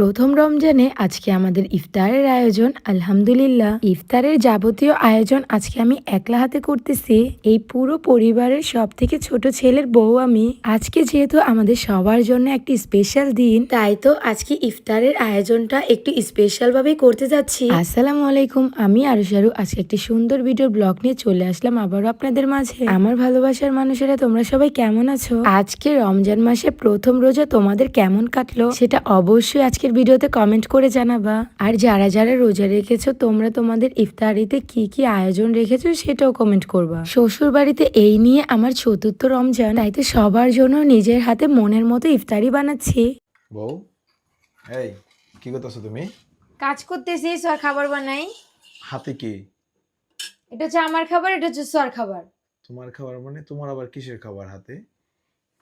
প্রথম রমজানে আজকে আমাদের ইফতারের আয়োজন, আলহামদুলিল্লাহ। ইফতারের যাবতীয় আয়োজন আজকে আমি একলা হাতে করতেছি। এই পুরো পরিবারের সব থেকে ছোট ছেলের বউ আমি। আজকে যেহেতু আমাদের সবার জন্য একটি স্পেশাল দিন, তাই তো আজকে ইফতারের আয়োজনটা একটু স্পেশাল ভাবে করতে যাচ্ছি। আসসালামু আলাইকুম, আমি আরুশারু। আজকে একটি সুন্দর ভিডিও ব্লগ নিয়ে চলে আসলাম আবারও আপনাদের মাঝে। আমার ভালোবাসার মানুষেরা, তোমরা সবাই কেমন আছো? আজকে রমজান মাসে প্রথম রোজা তোমাদের কেমন কাটলো? সেটা অবশ্যই আজকের ভিডিওতে কমেন্ট করে জানাবা। আর যারা যারা রোজা রেখেছো তোমরা তোমাদের ইফতারিতে কি কি আয়োজন রেখেছো সেটাও কমেন্ট করবা। শ্বশুর বাড়িতে এই নিয়ে আমার চতুর্থ রমজান তাই তো সবার জন্য নিজের হাতে মনের মতো ইফতারি বানাচ্ছি। বউ এই কি করতেছো তুমি? কাজ করতেছি সর খাবার বানাই। হাতে কি? এটা হচ্ছে আমার খাবার এটা হচ্ছে সর খাবার। তোমার খাবার মানে তোমার আবার কিসের খাবার হাতে?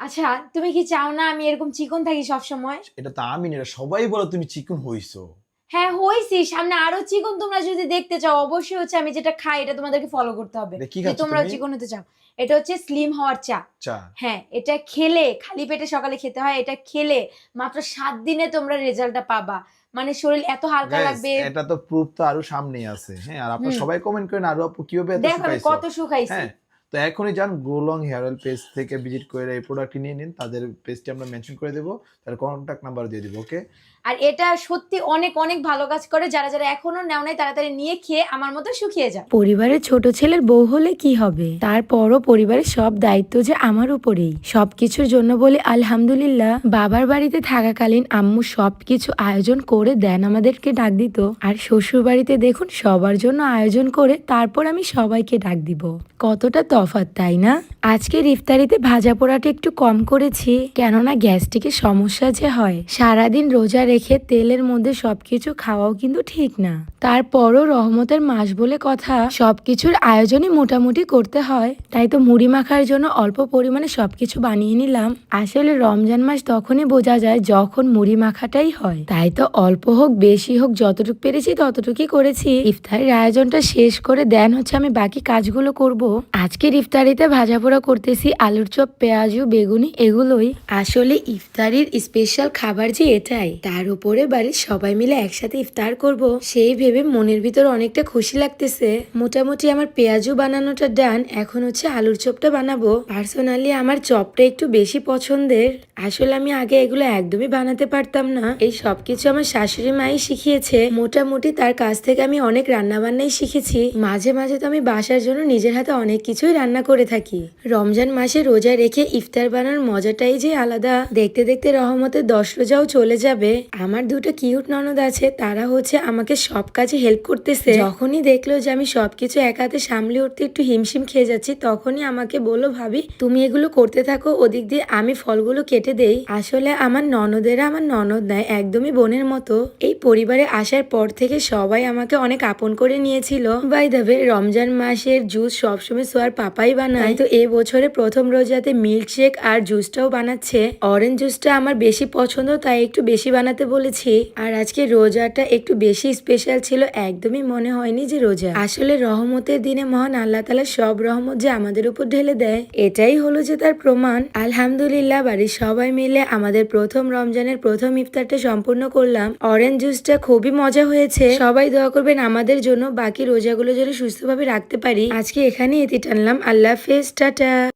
আচ্ছা তুমি কি চাও না আমি এরকম চিকন থাকি সব সময় এটা তো আমি না এটা সবাই বলো তুমি চিকন হইছো। হ্যাঁ হইছি সামনে আরও চিকন তোমরা যদি দেখতে চাও অবশ্যই হচ্ছে আমি যেটা খাই এটা তোমাদেরকে ফলো করতে হবে। কি যে তোমরা তুমি? চিকন হতে চাও। এটা হচ্ছে স্লিম হওয়ার চা। চা। হ্যাঁ এটা খেলে খালি পেটে সকালে খেতে হয় এটা খেলে মাত্র সাত দিনে তোমরা রেজাল্টটা পাবা। মানে শরীর এত হালকা Guys, লাগবে। এটা তো প্রুফ তো আরও সামনেই আছে। হ্যাঁ আর আপনারা হুম। সবাই কমেন্ট করেন আরও আপু কীভাবে এত দেখো আমি শুকাইছো? কত শুকাইছি। হ্যাঁ তো এখনই যান গ্রোলং হেয়ার অয়েল পেজ থেকে ভিজিট করে এই প্রোডাক্টটি নিয়ে নিন। তাদের পেজটি আমরা মেনশন করে দেবো। তার কন্ট্যাক্ট নাম্বার দিয়ে দিব ওকে আর এটা সত্যি অনেক অনেক ভালো কাজ করে। যারা যারা এখনও নেও নাই তাড়াতাড়ি নিয়ে খেয়ে আমার মতো শুকিয়ে যাও পরিবারের ছোট ছেলের বউ হলে কি হবে? তারপরও পরিবারের সব দায়িত্ব যে আমার উপরেই। সবকিছুর জন্য বলে আলহামদুলিল্লাহ বাবার বাড়িতে থাকাকালীন আম্মু সবকিছু আয়োজন করে দেন আমাদেরকে ডাক দিত। আর শ্বশুর বাড়িতে দেখুন সবার জন্য আয়োজন করে তারপর আমি সবাইকে ডাক দিব। কতটা তফাৎ তাই না? আজকের ইফতারিতে ভাজা পোড়াটা একটু কম করেছি, কেননা গ্যাস্ট্রিকের সমস্যা যে হয়। সারাদিন রোজা রেখে তেলের মধ্যে সবকিছু খাওয়াও কিন্তু ঠিক না। তারপরও রহমতের মাস বলে কথা, সবকিছুর আয়োজনই মোটামুটি করতে হয়। তাই তো মুড়ি মাখার জন্য অল্প পরিমাণে সবকিছু বানিয়ে নিলাম। আসলে রমজান মাস তখনই বোঝা যায় যখন মুড়ি মাখাটাই হয়। তাই তো অল্প হোক, বেশি হোক, যতটুকু পেরেছি ততটুকুই করেছি। ইফতারির আয়োজনটা শেষ করে দেন হচ্ছে আমি বাকি কাজগুলো করব। আজকের ইফতারিতে ভাজা পোড়া করতেছি আলুর চপ, পেঁয়াজু, বেগুনি, এগুলোই। আসলে ইফতারির স্পেশাল খাবার যে এটাই, তার উপরে বাড়ির সবাই মিলে একসাথে ইফতার করব, সেই ভেবে মনের ভিতর অনেকটা খুশি লাগতেছে। মোটামুটি আমার পেঁয়াজু বানানোটা ডান এখন হচ্ছে আলুর চপটা বানাবো। পার্সোনালি আমার চপটা একটু বেশি পছন্দের। আসলে আমি আগে এগুলো একদমই বানাতে পারতাম না। এই সবকিছু আমার শাশুড়ি মাই শিখিয়েছে। মোটামুটি তার কাছ থেকে আমি অনেক রান্না বান্নাই শিখেছি। মাঝে মাঝে তো আমি বাসার জন্য নিজের হাতে অনেক কিছুই রান্না করে থাকি। রমজান মাসে রোজা রেখে ইফতার বানানোর মজাটাই যে আলাদা। দেখতে দেখতে রহমতের দশ রোজাও চলে যাবে। আমার দুটো কিউট ননদ আছে, তারা হচ্ছে আমাকে সব কাজে হেল্প করতেছে। যখনই দেখল যে আমি সবকিছু এক হাতে সামলে উঠতে একটু হিমশিম খেয়ে যাচ্ছি, তখনই আমাকে বলল, ভাবি, তুমি এগুলো করতে থাকো, ওদিক দিয়ে আমি ফলগুলো কেটে দেই। আসলে আমার ননদেরা আমার ননদ নয়, একদমই বোনের মতো। এই পরিবারে আসার পর থেকে সবাই আমাকে অনেক আপন করে নিয়েছিল। বাই দাবে রমজান মাসের জুস সবসময় সোয়ার পাপাই বানায়। তো এ বছরে প্রথম রোজাতে মিল্কশেক আর জুসটাও বানাচ্ছে। অরেঞ্জ জুসটা আমার বেশি পছন্দ, তাই একটু বেশি বানাতে বলেছি। আর আজকে রোজাটা একটু বেশি স্পেশাল ছিল, একদমই মনে হয়নি যে রোজা। আসলে রহমতের দিনে মহান আল্লাহ তালা সব রহমত যে আমাদের উপর ঢেলে দেয়। এটাই হলো যে তার প্রমাণ। আলহামদুলিল্লাহ, বাড়ির সবাই মিলে আমাদের প্রথম রমজানের প্রথম ইফতারটা সম্পূর্ণ করলাম। অরেঞ্জ জুসটা খুবই মজা হয়েছে। সবাই দোয়া করবেন আমাদের জন্য, বাকি রোজাগুলো যেন সুস্থভাবে রাখতে পারি। আজকে এখানে এটি টানলাম। আল্লাহ হাফেজ টাটা